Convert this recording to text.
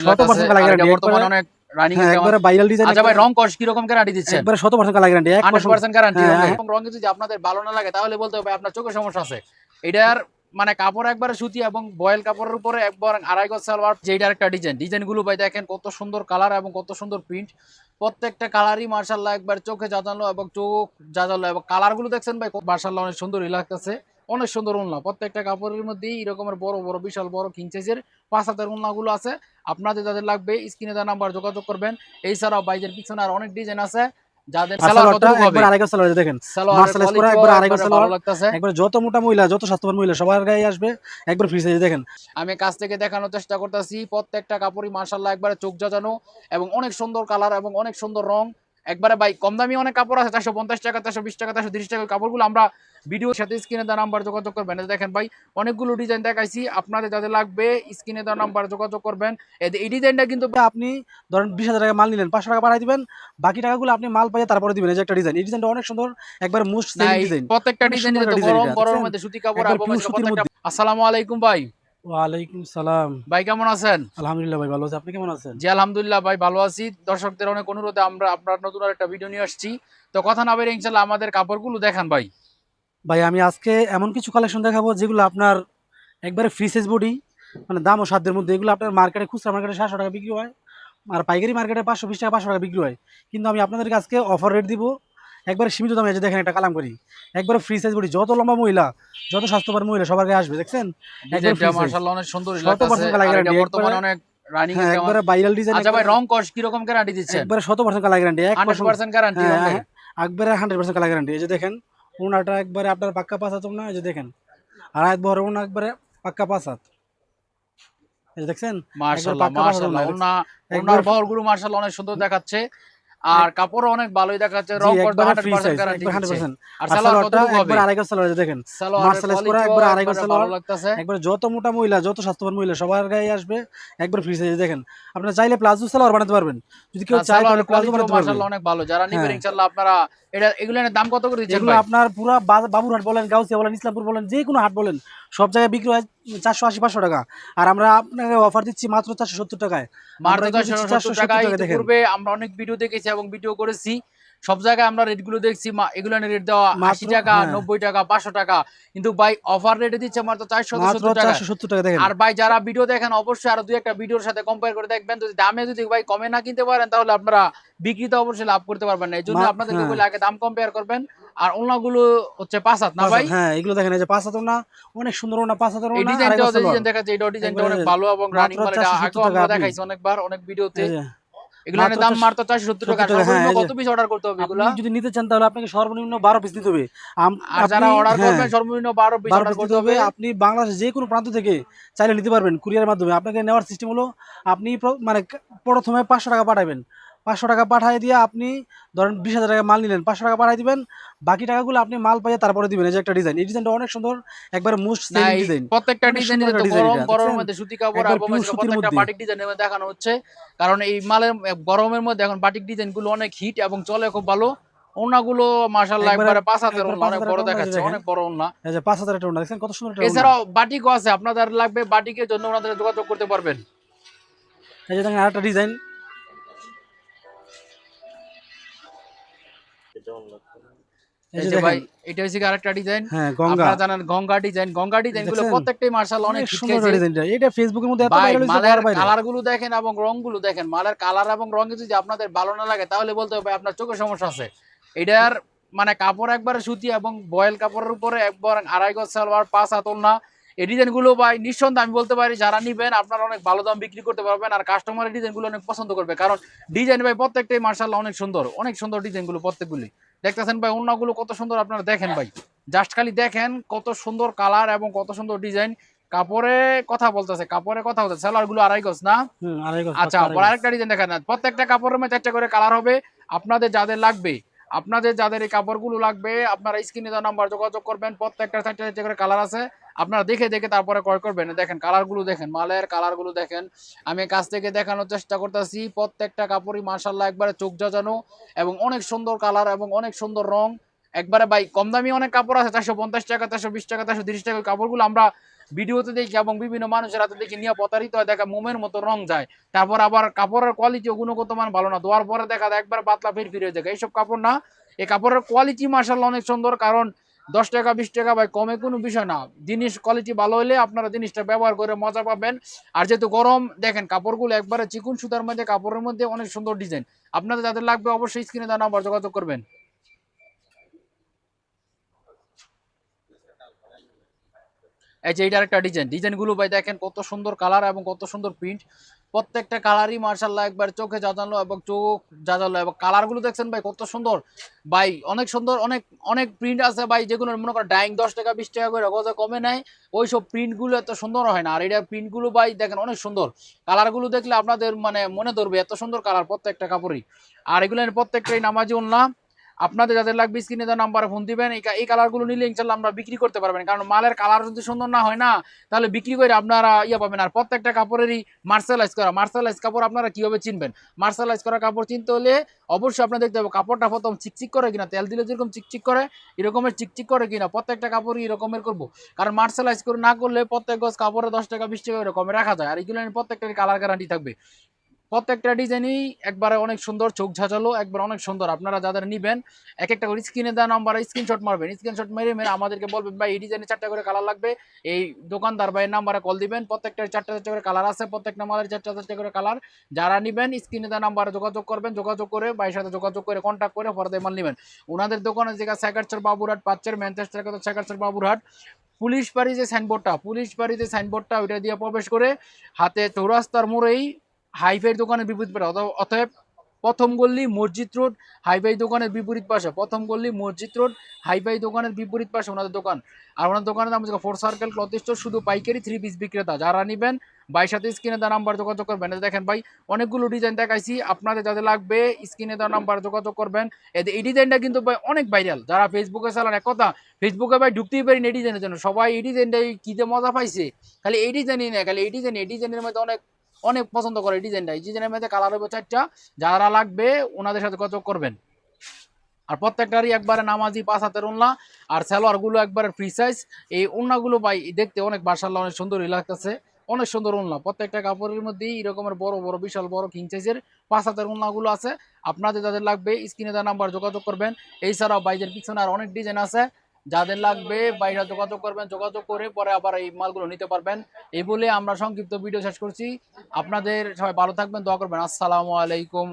শত percent colour guarantee বর্তমানে অনেক রানিং হ্যাঁ একবারে ভাইরাল ডিজাইন আচ্ছা ভাই রং কস কি রকম গ্যারান্টি দিচ্ছেন? একবারে শত পার্সেন্ট কালার গ্যারান্টি এক হান্ড্রেড পার্সেন্ট গ্যারান্টি হ্যাঁ, হ্যাঁ। এবং রঙে যদি আপনাদের ভালো না লাগে তাহলে বলতে হবে আপনার চোখের সমস্যা আছে। এটার মানে কাপড় একবারে সুতি এবং বয়েল কাপড়ের উপরে একবার আড়াই গজ সালোয়ার যেটার একটা ডিজাইন ডিজাইনগুলো ভাই দেখেন কত সুন্দর কালার এবং কত সুন্দর প্রিন্ট প্রত্যেকটা কালারই মার্শাল্লাহ একবার চোখে জাজালো এবং চোখ জাজালো এবং কালারগুলো দেখছেন ভাই মার্শাল্লাহ অনেক সুন্দরই লাগতেছে। অনেক সুন্দর উন্না প্রত্যেকটা কাপড়ের মধ্যেই এরকমের বড় বড় বিশাল বড় কিং সাইজের পাঁচ হাতের উন্নাগুলো আছে। আপনাদের যাদের লাগবে স্ক্রিনে দেওয়া নাম্বার যোগাযোগ করবেন। এছাড়াও বাইজের পিছনে আর অনেক ডিজাইন আছে। আমি কাছ থেকে দেখানোর চেষ্টা করতেছি প্রত্যেকটা কাপড়ই মার্শাল্লাহ একবারে চোখ জাজানো এবং অনেক সুন্দর কালার এবং অনেক সুন্দর রং। একবারে ভাই কম দামি অনেক কাপড় আছে চারশো পঞ্চাশ টাকা চারশো বিশ টাকা চারশো তিরিশ টাকা কাপড়গুলো আমরা ভিডিওর সাথে স্ক্রিনে দেওয়া নাম্বার যোগাযোগ করবেন। দেখেন ভাই অনেকগুলো ডিজাইন দেখাইছি আপনাদের যাদের লাগবে স্ক্রিনে দেওয়া নাম্বার যোগাযোগ করবেন। এই- ডিজাইনটা কিন্তু আপনি ধরেন বিশ হাজার টাকা মাল নিলেন পাঁচশো টাকা পাঠাই দিবেন বাকি টাকাগুলো আপনি মাল পাইয়ে তারপরে দিবেন। এই যে একটা ডিজাইন এই ডিজাইনটা অনেক সুন্দর একবার মোস্ট ডিজাইন প্রত্যেকটা ডিজাইন গরম গরমের মধ্যে সুতি কাপড় আসসালামু আলাইকুম ভাই। ওয়ালাইকুম সালাম। ভাই কেমন আছেন? আলহামদুলিল্লাহ ভাই ভালো আছি। আপনি কেমন আছেন? জি আলহামদুলিল্লাহ ভাই ভালো আছি। দর্শকদের অনেক অনুরোধে আমরা আপনার নতুন আর একটা ভিডিও নিয়ে আসছি। তো কথা না বেরিয়ে ইনশাল্লাহ আমাদের কাপড়গুলো দেখান ভাই। ভাই আমি আজকে এমন কিছু কালেকশন দেখাবো যেগুলো আপনার একবারে ফ্রি সাইজ বডি মানে দাম ও সাধ্যের মধ্যে। এগুলো আপনার মার্কেটে খুচরা মার্কেটে সাতশো টাকা বিক্রি হয়। আর পাইকারি মার্কেটে পাঁচশো বিশ টাকা পাঁচশো টাকা বিক্রি হয়। কিন্তু আমি আপনাদেরকে আজকে অফার রেট দিব একবারে সীমিত দামে যে দেখেন একটা কালাম করি। একবারে ফ্রি সাইজ বডি যত লম্বা মহিলা যত স্বাস্থ্যবান মহিলা সবার গায়ে আসবে দেখছেন। মাশাআল্লাহ অনেক সুন্দর বর্তমানে অনেক রানিং একবারে ভাইরাল ডিজাইন আচ্ছা ভাই রং কস কি রকম গ্যারান্টি দিচ্ছেন? একবারে কালার গ্যারান্টি 100% গ্যারান্টি হ্যাঁ, হবে হ্যাঁ, একবারে হান্ড্রেড পার্সেন্ট কালার গ্যারান্টি এই যে দেখেন ওনাটা একবারে আপনার পাক্কা পাঁচ হাত না এই যে দেখেন। আর বড় ওনা একবারে পাক্কা পাঁচ হাত। এই যে দেখছেন? মাশাআল্লাহ পাক্কা মাশাআল্লাহ ওনা, ওনা ওনার বহরগুলো অনেক সুন্দর দেখাচ্ছে। আর কাপড় অনেক ভালোই দেখাচ্ছে রং জি, কস একবারে free 100% গ্যারান্টি 100% আর সালোয়ার হবে? একবার আড়াই সালোয়ার দেখেন সালোয়ারের করা একবার যত মোটা মহিলা যত স্বাস্থ্যবান মহিলা সবার গায়ে আসবে একবার ফ্রি সাইজ দেখেন। আপনারা চাইলে প্লাজো সালোয়ার বানাতে পারবেন। যদি কেউ চায় তাহলে প্লাজো বানাতে পারবেন। অনেক ভালো। যারা নিবেন হ্যাঁ। ইনশাআল্লাহ আপনারা এটা এগুলোর দাম কত করে দিচ্ছেন আপনার পুরো বাবুরহাট বলেন গাউসিয়া বলেন ইসলামপুর বলেন যে কোনো হাট বলেন সব জায়গায় বিক্রি হয় চারশো আশি পাঁচশো টাকা। আর আমরা আপনাকে অফার দিচ্ছি মাত্র চারশো সত্তর টাকায়। মাত্র চারশো এগুলো দিচ্ছি 470 470 টাকায় আমরা অনেক ভিডিও দেখেছি এবং ভিডিও করেছি। সব জায়গায় আমরা রেটগুলো দেখছি এগুলো রেট দেওয়া আশি টাকা হ্যাঁ। নব্বই টাকা পাঁচশো টাকা। কিন্তু ভাই অফার রেটে দিচ্ছে মাত্র চারশো সত্তর টাকা আর ভাই যারা ভিডিও দেখেন অবশ্যই আরও দুই একটা ভিডিওর সাথে কম্পেয়ার করে দেখবেন। যদি দামে যদি ভাই কমে না কিনতে পারেন তাহলে আপনারা বিক্রিতে অবশ্যই লাভ করতে পারবেন না। এই জন্য আপনাদেরকে হ্যাঁ। বলে আগে দাম কম্পেয়ার করবেন। আর অন্যগুলো হচ্ছে পাঁচ হাত না ভাই? হ্যাঁ এগুলো দেখেন এই যে পাঁচ হাতের না অনেক সুন্দর না পাঁচ হাতের এই না আড়াই ডিজাইনটা। ডিজাইন দেখাচ্ছে এই ডিজাইনটা অনেক ভালো এবং রানিং 470 আগেও আমরা দেখাইছি অনেকবার অনেক ভিডিওতে এই যে, মাত্র 470 মাত্র চারশো সত্তর টাকা। 70 টাকা, হ্যাঁ, সর্বনিম্ন কত পিস অর্ডার করতে হবে এগুলা? যদি নিতে চান তাহলে আপনাকে সর্বনিম্ন বারো পিস দিতে হবে। আর যারা অর্ডার হ্যাঁ, করবেন সর্বনিম্ন পিস অর্ডার করতে হবে। আপনি বাংলাদেশ যে কোনো প্রান্ত থেকে চাইলে নিতে পারবেন কুরিয়ার মাধ্যমে। আপনাকে নেওয়ার সিস্টেম হলো আপনি মানে প্রথমে পাঁচশো টাকা পাঠাবেন। পাঁচশো টাকা পাঠিয়ে দিয়ে আপনি ধরেন বিশ হাজার টাকা মাল নিলেন পাঁচশো টাকা পাঠিয়ে দিবেন বাকি টাকাগুলো আপনি মাল পাইয়ে তারপরে দিবেন। এই যে একটা ডিজাইন এই ডিজাইনটা অনেক সুন্দর একবার মোস্ট সেলিং ডিজাইন প্রত্যেকটা ডিজাইন গরম গরমের মধ্যে সুতি কাপড় এবং pure হচ্ছে সুতির মধ্যে। বাটিক ডিজাইন দেখানো হচ্ছে। কারণ এই মালের গরমের মধ্যে এখন বাটিক ডিজাইনগুলো অনেক হিট এবং চলে খুব ভালো। ওনাগুলো মাশাআল্লাহ একবারে- পাঁচ ওনা পাঁচ অনেক বড় দেখাচ্ছে অনেক বড় ওনা এই যে হাজার কত সুন্দর এছাড়াও বাটিকও আছে আপনাদের লাগবে বাটিকের জন্য ওনাদের যোগাযোগ করতে পারবেন। এই যে দেখেন আরেকটা ডিজাইন এই যে ভাই এটা হচ্ছে আরেকটা ডিজাইন হ্যাঁ গঙ্গা। আপনারা জানেন গঙ্গা ডিজাইন গঙ্গা ডিজাইনগুলো প্রত্যেকটাই মার্শাল অনেক অনেক সুন্দর ডিজাইনটা এটা ফেসবুকের মধ্যে এত ভাইরাল হয়েছে মালের কালারগুলো দেখেন এবং রংগুলো দেখেন। মালের কালার এবং রঙে যদি আপনাদের ভালো না লাগে তাহলে বলতে হবে আপনার চোখের সমস্যা আছে। এটার মানে কাপড় একবারে সুতি এবং বয়েল কাপড়ের উপরে একবার আড়াই গজ সালোয়ার পাঁচ হাতল না এই ডিজাইনগুলো ভাই নিঃসন্দেহে আমি বলতে পারি যারা নিবেন আপনারা অনেক ভালো দাম বিক্রি করতে পারবেন আর কাস্টমারের ডিজাইনগুলো অনেক পছন্দ করবে। কারণ ডিজাইন ভাই প্রত্যেকটাই মার্শাল্লাহ অনেক সুন্দর অনেক সুন্দর ডিজাইনগুলো প্রত্যেকগুলি। দেখতেছেন ভাই অন্যগুলো কত সুন্দর আপনারা দেখেন ভাই। জাস্ট খালি দেখেন কত সুন্দর কালার এবং কত সুন্দর ডিজাইন। কাপড়ে কথা বলতেছে কাপড়ে কথা বলতেছে। সালোয়ারগুলো আড়াই গজ না? আচ্ছা। আরেকটা ডিজাইন দেখেন। প্রত্যেকটা কাপড়ের মধ্যে চারটা করে কালার হবে। আপনাদের যাদের লাগবে আপনাদের যাদের এই কাপড়গুলো লাগবে, আপনারা স্ক্রিনে দেওয়া নাম্বার যোগাযোগ করবেন, প্রত্যেকটা চারটে চারটে করে কালার আছে। আপনারা দেখে দেখে তারপরে ক্রয় করবেন। দেখেন কালারগুলো দেখেন, মালের কালারগুলো দেখেন। আমি কাছ থেকে দেখানোর চেষ্টা করতেছি, প্রত্যেকটা কাপড়ই মার্শাল্লাহ একবারে চোখ জাজানো এবং অনেক সুন্দর কালার এবং অনেক সুন্দর রং। একবারে ভাই, কম দামি অনেক কাপড় আছে, চারশো পঞ্চাশ টাকা, চারশো বিশ টাকা, চারশো তিরিশ টাকা কাপড়গুলো আমরা ভিডিওতে দেখি এবং বিভিন্ন মানুষের হাতে দেখি নিয়ে প্রতারিত হয়, দেখা মোমের মতো রং যায়। তারপর আবার কাপড়ের কোয়ালিটি গুণগত মান ভালো না। ধোয়ার পরে দেখা যায় একবার পাতলা ফির ফিরে যায়। এইসব কাপড় না, এই কাপড়ের কোয়ালিটি মার্শাল অনেক সুন্দর, কারণ দশ টাকা, বিশ টাকা ভাই, কমে কোনো বিষয় না। জিনিস কোয়ালিটি ভালো হলে আপনারা জিনিসটা ব্যবহার করে মজা পাবেন। আর যেহেতু গরম, দেখেন কাপড়গুলো একবারে চিকুন সুতার মধ্যে, কাপড়ের মধ্যে অনেক সুন্দর ডিজাইন আপনাদের যাদের লাগবে অবশ্যই স্ক্রিনে দেওয়া নাম্বার যোগাযোগ করবেন। এই যে এইটার একটা ডিজাইন ডিজাইনগুলো ভাই দেখেন কত সুন্দর কালার এবং কত সুন্দর প্রিন্ট প্রত্যেকটা কালারই মার্শাল্লাহ একবার চোখে জাজালো এবং চোখ জাজালো এবং কালারগুলো দেখছেন ভাই কত সুন্দর। ভাই অনেক সুন্দর, অনেক অনেক প্রিন্ট আছে ভাই যেগুলো মনে করেন ডাইং দশ টাকা, বিশ টাকা করে গজে কমে নেয় ওই সব প্রিন্টগুলো এত সুন্দর হয় না। আর এটা প্রিন্টগুলো ভাই দেখেন অনেক সুন্দর। কালারগুলো দেখলে আপনাদের মানে মনে ধরবে এত সুন্দর কালার প্রত্যেকটা কাপড়ই। আর এগুলো প্রত্যেকটাই নামাজি উল্লাহ। আপনাদের যাদের লাগবে স্ক্রিনে দেওয়া নাম্বারে ফোন দিবেন, এই কালারগুলো নিলে ইনশাল্লাহ আমরা বিক্রি করতে পারবেন। কারণ মালের কালার যদি সুন্দর না হয় না, তাহলে বিক্রি করে আপনারা ইয়ে পাবেন। আর প্রত্যেকটা কাপড়েরই মার্শালাইজ করা মার্শালাইজ কাপড় আপনারা কীভাবে চিনবেন? মার্শালাইজ করা কাপড় চিনতে হলে অবশ্যই আপনার দেখতে হবে কাপড়টা প্রথম চিকচিক করে কিনা, তেল দিলে যেরকম চিকচিক করে, এরকমের চিকচিক করে কিনা, প্রত্যেকটা কাপড়ই এরকমের করব। কারণ মার্শালাইজ করে না করলে প্রত্যেক গজ কাপড়ে দশ টাকা, বিশ টাকা এরকমে রাখা যায়। আর এগুলো প্রত্যেকটার কালার গ্যারান্টি থাকবে। প্রত্যেকটা ডিজাইনই একবারে অনেক সুন্দর, চোখ ঝাঁঝালো, একবার অনেক সুন্দর। আপনারা যাদের নিবেন এক একটা করে স্ক্রিনে দেওয়া নাম্বার স্ক্রিনশট মারবেন। স্ক্রিনশট মেরে মেরে আমাদেরকে বলবেন, ভাই, এই ডিজাইনে চারটা করে কালার লাগবে। এই দোকানদার ভাইয়ের নাম্বারে কল দিবেন। প্রত্যেকটা চারটা চারটা করে কালার আছে, প্রত্যেকটা মালের চারটা চারটা করে কালার যারা নিবেন স্ক্রিনে দেওয়া নাম্বারে যোগাযোগ করবেন, যোগাযোগ করে ভাইয়ের সাথে যোগাযোগ করে কন্ট্যাক্ট করে পরে মাল নেবেন। ওনাদের দোকানে জায়গা সেকারচর বাবুরহাট পাচ্ছের ম্যানচেস্টার কথা সেকারচর বাবুরহাট পুলিশ বাড়ি যে সাইনবোর্ডটা পুলিশ বাড়ি যে সাইনবোর্ডটা ওইটা দিয়ে প্রবেশ করে হাতে চৌরাস্তার মোড়েই হাইফাই দোকানের বিপরীত পাশে অত- অতএব প্রথম গল্লি মসজিদ রোড, হাইফাই দোকানের বিপরীত পাশে। প্রথম গল্লি মসজিদ রোড, হাইফাই দোকানের বিপরীত পাশে ওনাদের দোকান। আর ওনার দোকানের নাম ফোর সার্কেল ক্লথ স্টোর শুধু পাইকারি থ্রি পিস বিক্রেতা। যারা নেবেন ভাইয়ের সাথে স্ক্রিনে দেওয়া নাম্বার যোগাযোগ করবেন। দেখেন ভাই, অনেকগুলো ডিজাইন দেখাইছি। আপনাদের যাদের লাগবে, স্ক্রিনে দেওয়া নাম্বার যোগাযোগ করবেন। এই ডিজাইনটা কিন্তু ভাই অনেক ভাইরাল যারা ফেসবুকে চালান, এক কথা ফেসবুকে ভাই ঢুকতেই পারি না এই ডিজাইনের জন্য। সবাই এই ডিজাইনটাই কী যে মজা পাইছে। খালি এই ডিজাইনই না, খালি এই ডিজাইন এই ডিজাইনের মধ্যে অনেক অনেক পছন্দ করে এই ডিজাইনটা। এই ডিজাইনের মধ্যে কালার হবে চারটা যারা লাগবে ওনাদের সাথে যোগাযোগ করবেন। আর প্রত্যেকটারই একবারে নামাজি পাঁচ হাতের উন্না আর সালোয়ারগুলো একবারে ফ্রি সাইজ এই উন্নাগুলো ভাই দেখতে অনেক বাসাল্লাহ অনেক সুন্দরই লাগতেছে। অনেক সুন্দর উন্না প্রত্যেকটা কাপড়ের মধ্যেই এরকমের বড় বড়, বিশাল, বড় কিং সাইজের পাঁচ হাতের উন্নাগুলো আছে। আপনাদের যাদের লাগবে, স্ক্রিনে দেওয়া নাম্বার যোগাযোগ করবেন। এছাড়াও বাইরের পিছনে আর অনেক ডিজাইন আছে। যাদের লাগবে বাইরে যোগাযোগ করবেন, যোগাযোগ করে পরে আবার এই মালগুলো নিতে পারবেন। এই বলে আমরা সংক্ষিপ্ত ভিডিও শেষ করছি। আপনাদের সবাই ভালো থাকবেন, দোয়া করবেন। আসসালামু আলাইকুম